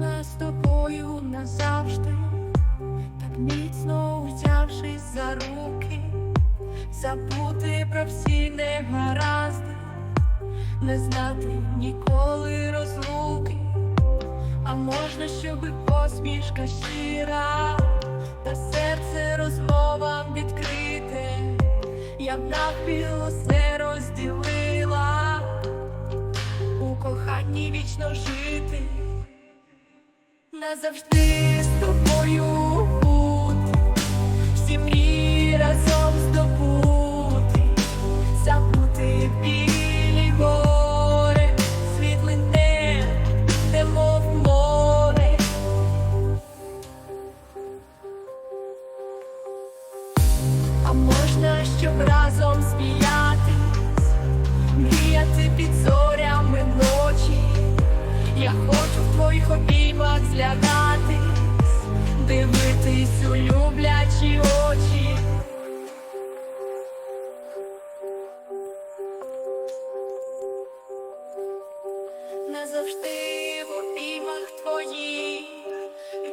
Можна з тобою назавжди, так міцно взявшись за руки, забути про всі негаразди, не знати ніколи розлуки, а можна, щоби посмішка щира, та серце розмовам відкрите, я б навпіл усе розділила, у коханні вічно жити, назавжди з тобою бути, всі мрії разом здобути, забути білі гори, світле небо, немов море. А можна, щоб разом сміятись, мріяти під зорями обіймах дивитись у люблячі очі. Назавжди в обіймах твоїх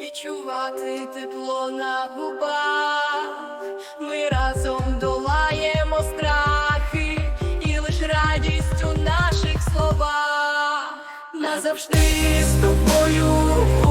відчувати тепло на губах. Ми разом долаємо страхи і лиш радість у наших словах. Назавжди з тобою